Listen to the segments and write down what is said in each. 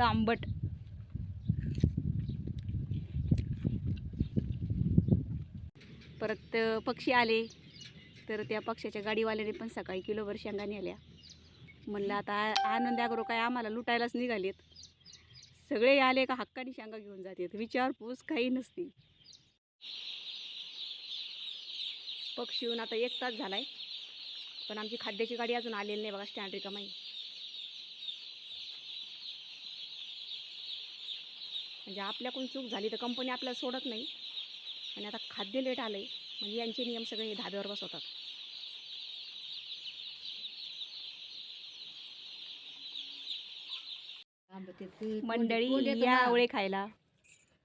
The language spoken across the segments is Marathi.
आंबट. परत पक्षी आले. तर त्या पक्षाच्या गाडीवाल्याने पण सकाळी किलोभर शेंगा नेल्या. म्हणलं आता आनंद अग्रो काय आम्हाला लुटायलाच निघालेत. सगळे आले का हक्कानी शेंगा घेऊन जातात. विचारपूस काही नसती. पक्षी येऊन आता एक तास झाला आहे पण आमची खाद्याची गाडी अजून आलेली नाही बघा स्टँड रिकामाई. म्हणजे आपल्याकडून चूक झाली तर कंपनी आपल्याला सोडत नाही. आणि आता खाद्य लेट आलंय म्हणजे यांचे नियम सगळे धाब्यावर बसवतात. मंडळी या आवळे खायला.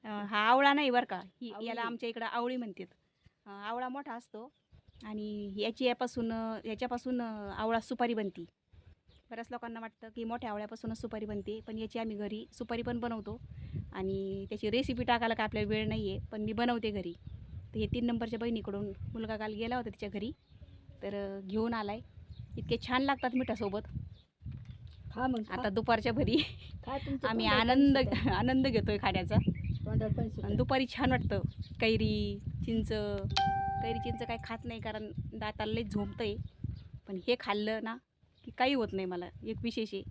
हा आवळा नाही बरं का? ही. याला आमच्या इकडं आवळी म्हणतात. आवळा मोठा असतो आणि याची यापासून याच्यापासून आवळा सुपारी बनती. बऱ्याच लोकांना वाटतं की मोठ्या आवळ्यापासूनच सुपारी बनते पण याची आम्ही घरी सुपारी पण बनवतो. आणि त्याची रेसिपी टाकायला काय आपल्याला वेळ नाही आहे पण मी बनवते घरी. तर हे तीन नंबरच्या बहिणीकडून मुलगा काल गेला होता तिच्या घरी. तर घेऊन आलाय. इतके छान लागतात मिठासोबत. खा मग आता दुपारच्या भरी आम्ही आनंद. आनंद घेतोय खाण्याचा. तोंडाला पण सुद्धा. आणि दुपारी छान वाटतं. कैरी चिंच कैरी चिंच काय खात नाही कारण दाताला लई झोंबतंय पण हे खाल्लं ना की काही होत नाही मला एक विशेष आहे.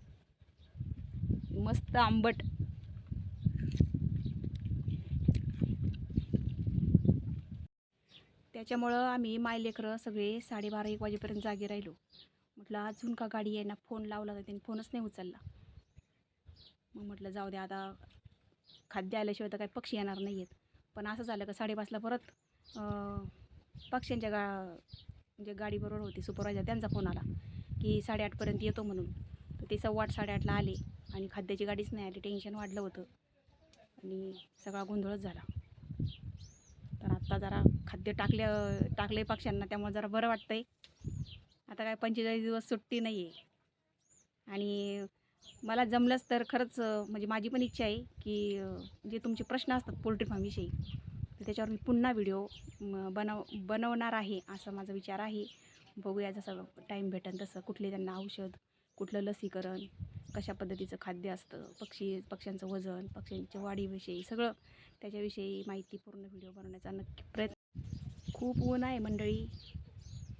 मस्त आंबट. त्याच्यामुळं आम्ही मायलेकरं सगळे साडेबारा एक वाजेपर्यंत जागे राहिलो. म्हटलं अजून का गाडी आहे ना फोन लावला तर त्यांनी फोनच नाही उचलला. मग म्हटलं जाऊ द्या आता खाद्य आल्याशिवाय तर काही पक्षी येणार नाही आहेत पण असं झालं का साडेपाचला परत पक्ष्यांच्या गा म्हणजे गाडीबरोबर होती सुपरवायझर त्यांचा फोन आला. की साडेआठपर्यंत येतो म्हणून. तर ते सव्वा आठ साडेआठला आले आणि खाद्याची गाडीच नाही आली टेन्शन वाढलं होतं. आणि सगळा गोंधळच झाला. तर आत्ता जरा खाद्य टाकल्या टाकले पक्ष्यांना त्यामुळे जरा बरं वाटतंय. आता काय पंचेचाळीस दिवस सुट्टी नाही आहे आणि मला जमलंच तर खरंच म्हणजे माझी पण इच्छा आहे की जे तुमचे प्रश्न असतात पोल्ट्री फार्मविषयी तर त्याच्यावर मी पुन्हा व्हिडिओ बनव बनवणार आहे असा माझा विचार आहे. बघूया जसं टाईम भेटेल तसं. कुठले त्यांना औषध कुठलं लसीकरण कशा पद्धतीचं खाद्य असतं पक्षी पक्ष्यांचं वजन पक्ष्यांच्या वाढीविषयी सगळं त्याच्याविषयी माहिती पूर्ण व्हिडिओ बनवण्याचा नक्की प्रयत्न. खूप ऊन आहे मंडळी.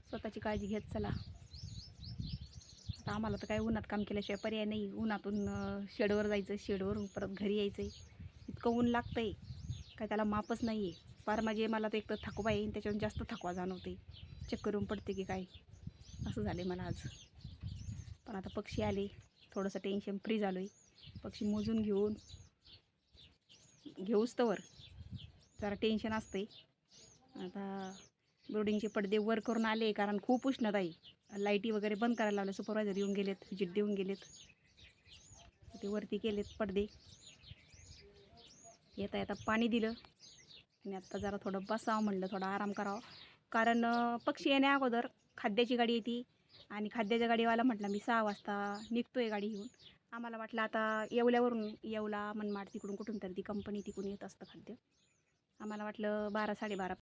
स्वतःची काळजी घेत चला. आता आम्हाला तर काय उन्हात काम केल्याशिवाय पर्याय नाही. उन्हातून शेडवर जायचं शेडवरून परत घरी यायचं आहे इतकं ऊन लागतं आहे काय त्याला मापच नाही आहे फार माझे मला तर एक तर थकवा येईन त्याच्यावरून जास्त थकवा जाणवते चक्कर करून पडते की काय. असं झालं आहे मला आज. पण आता पक्षी आले. थोडंसं टेन्शन फ्री झालो आहे पक्षी मोजून घेऊन घेऊच तवर. जरा टेन्शन असते आता बिल्डिंगचे पडदे वर करून आले कारण खूप उष्णता आहे लाईटी वगैरे बंद करायला लावल्या. सुपरवायझर येऊन गेलेत विजिट देऊन गेलेत. ते वरती केलेत पडदे. येता येता पाणी दिलं. आणि आत्ता जरा थोडं बसावं म्हणलं. थोडा आराम करावा. कारण पक्षी येण्या अगोदर खाद्याची गाडी येते आणि खाद्याच्या गाडीवाला म्हटलं मी सहा वाजता निघतो आहे गाडी घेऊन. आम्हाला वाटलं आता येवल्यावरून येवला मनमाड तिकडून कुठून तरी ती कंपनी तिकडून येत असतं खाद्य. आम्हाला वाटलं बारा साडेबारा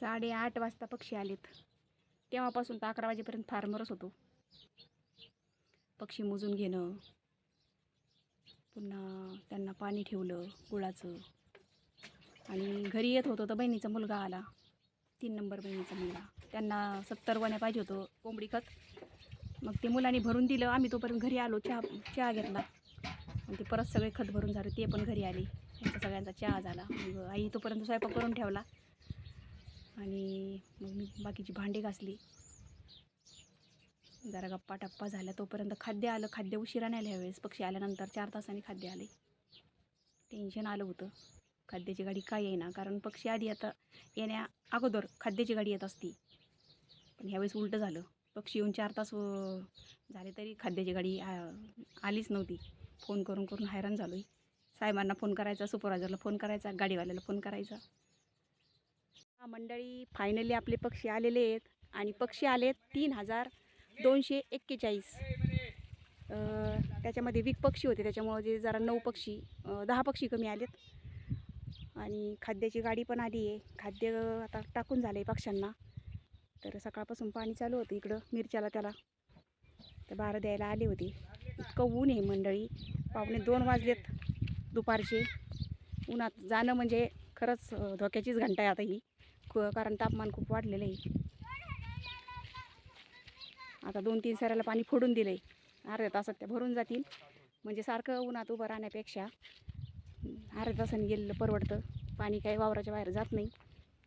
साडेआठ वाजता पक्षी आलेत. तेव्हापासून तर अकरा वाजेपर्यंत फार्मरच होतो. पक्षी मोजून घेणं पुन्हा त्यांना पाणी ठेवलं गुळाचं. आणि घरी येत होतो तर बहिणीचा मुलगा आला. तीन नंबर बहिणीचा मुलगा. त्यांना सत्तर वण्या पाहिजे होतं कोंबडी खत. मग ते मुलांनी भरून दिलं. आम्ही तोपर्यंत घरी आलो चहा चहा घेतला. आणि ते परत सगळे खत भरून झाले. ते पण घरी आले. त्यांचा सगळ्यांचा चहा झाला. मग आई तोपर्यंत स्वयंपाक करून ठेवला. आणि मग मी बाकीची भांडी घासली. जरा गप्पा टप्पा झाल्या. तोपर्यंत खाद्य आलं. खाद्य उशिरा नाही आलं ह्यावेळेस पक्षी आल्यानंतर चार तासांनी खाद्य आले. टेन्शन आलं होतं. खाद्याची गाडी काय येईना? कारण पक्षी आधी आता येण्या अगोदर खाद्याची गाडी येत असती. पण ह्यावेळेस उलटं झालं. पक्षी येऊन चार तास झाले तरी खाद्याची गाडी आ- आलीच नव्हती. फोन करून करून हैराण झालो आहे साहेबांना फोन करायचा सुपरवायझरला फोन करायचा गाडीवाल्याला फोन करायचा. हा मंडळी फायनली आपले पक्षी आलेले आहेत. आणि पक्षी आले तीन हजार दोनशे एक्केचाळीस. त्याच्यामध्ये वीक पक्षी होते. त्याच्यामुळं जे जरा नऊ पक्षी दहा पक्षी कमी आलेत. आणि खाद्याची गाडी पण आली आहे. खाद्य आता टाकून झालं आहे पक्ष्यांना. तर सकाळपासून पाणी चालू होतं इकडं मिरच्याला त्याला. तर बारा द्यायला आले होते. इतकं ऊन आहे मंडळी. पावणे दोन वाजलेत दुपारचे. उन्हात जाणं म्हणजे खरंच धोक्याचीच घंटा आहे आता ही. कारण तापमान खूप वाढलेलं आहे. आता दोन तीन सऱ्याला पाणी फोडून दिलं आहे अर्ध्या तासात त्या भरून जातील. म्हणजे सारखं उन्हात उभं राहण्यापेक्षा अर्ध्या तासाने गेलेलं परवडतं. पाणी काही वावराच्या बाहेर जात नाही.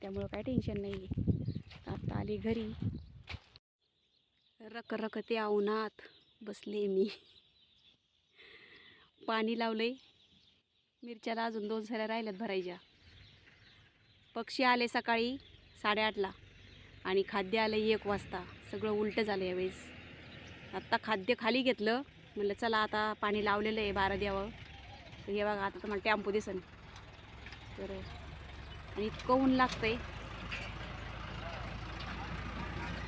त्यामुळं काही टेन्शन नाही आहे आता आली घरी. रक रक उन्हात बसले मी. पाणी लावले मिरच्याला अजून दोन सऱ्या राहिल्यात भरायच्या. पक्षी आले सकाळी साडेआठला आणि खाद्य आलं एक वाजता. सगळं उलटं झालं यावेळेस. आत्ता खाद्य खाली घेतलं. म्हणलं चला आता पाणी लावलेलं आहे बारा द्यावं. हे बघा आता तुम्हाला टॅम्पो दिसन. तर आणि इतकं ऊन लागतं आहे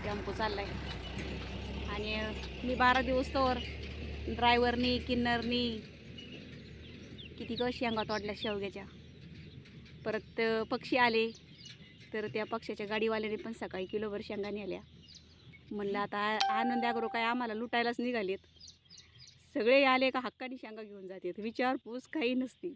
टॅम्पो चाललाय. आणि मी बारा दिवस तर ड्रायव्हरनी किन्नरनी किती ग शेंगा तोडल्या शेवग्याच्या. परत पक्षी आले. तर त्या पक्षाच्या गाडीवाल्याने पण सकाळी किलोभर शेंगा नेल्या. म्हणलं आता आ- आनंद अग्रो काय आम्हाला लुटायलाच निघालेत. सगळे आले का हक्कानी शेंगा घेऊन जातात. विचारपूस काही नसती.